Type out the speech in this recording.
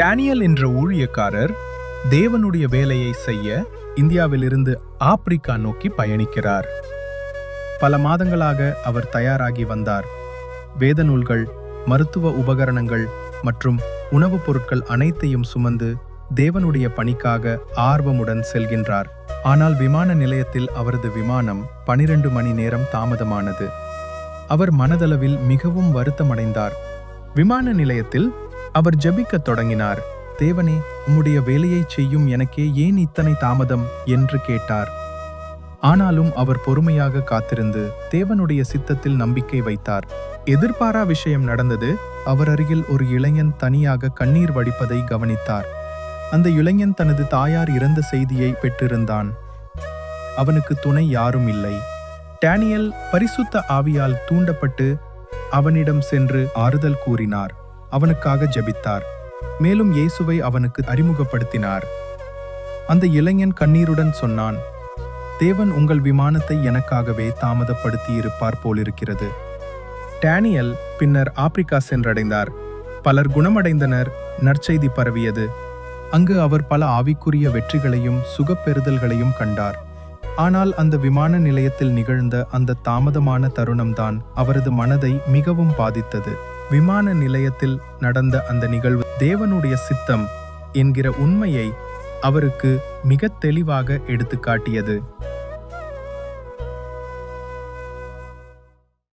Daniel என்ற ஊழியக்காரர் தேவனுடைய வேலையை செய்ய இந்தியாவிலிருந்து ஆப்பிரிக்கா நோக்கி பயணிக்கிறார். பல மாதங்களாக அவர் தயாராகி வந்தார். வேத நூல்கள் மருத்துவ உபகரணங்கள் மற்றும் உணவுப் பொருட்கள் அனைத்தையும் சுமந்து தேவனுடைய பணிக்காக ஆர்வமுடன் செல்கின்றார். ஆனால் விமான நிலையத்தில் அவரது விமானம் பனிரெண்டு மணி நேரம் தாமதமானது. அவர் மனதளவில் மிகவும் வருத்தமடைந்தார். விமான நிலையத்தில் அவர் ஜெபிக்கத் தொடங்கினார். தேவனே உம்முடைய வேலையைச் செய்யும் எனக்கே ஏன் இத்தனை தாமதம்? என்று கேட்டார். ஆனாலும் அவர் பொறுமையாக காத்திருந்து தேவனுடைய சித்தத்தில் நம்பிக்கை வைத்தார். எதிர்பாரா விஷயம் நடந்தது? அவர் அருகில் ஒரு இளைஞன் தனியாக கண்ணீர் வடிப்பதை கவனித்தார். அந்த இளைஞன் தனது தாயார் இறந்த செய்தியை பெற்றிருந்தான். அவனுக்கு துணை யாரும் இல்லை. டேனியல் பரிசுத்த ஆவியால் தூண்டப்பட்டு அவனிடம் சென்று ஆறுதல் கூறினார். அவனுக்காக ஜெபித்தார். மேலும் இயேசுவை அவனுக்கு அறிமுகப்படுத்தினார். அந்த இளைஞன் கண்ணீருடன் சொன்னான் தேவன் உங்கள் விமானத்தை எனக்காகவே தாமதப்படுத்தியிருப்பார் போலிருக்கிறது. டேனியல் பின்னர் ஆப்பிரிக்கா சென்றடைந்தார். பலர் குணமடைந்தனர் நற்செய்தி பரவியது. அங்கு அவர் பல ஆவிக்குரிய வெற்றிகளையும் சுகப்பெறுதல்களையும் கண்டார். ஆனால் அந்த விமான நிலையத்தில் நிகழ்ந்த அந்த தாமதமான தருணம்தான் அவரது மனதை மிகவும் பாதித்தது. விமான நிலையத்தில் நடந்த அந்த நிகழ்வு தேவனுடைய சித்தம் என்கிற உண்மையை அவருக்கு மிகத் தெளிவாக எடுத்துக்காட்டியது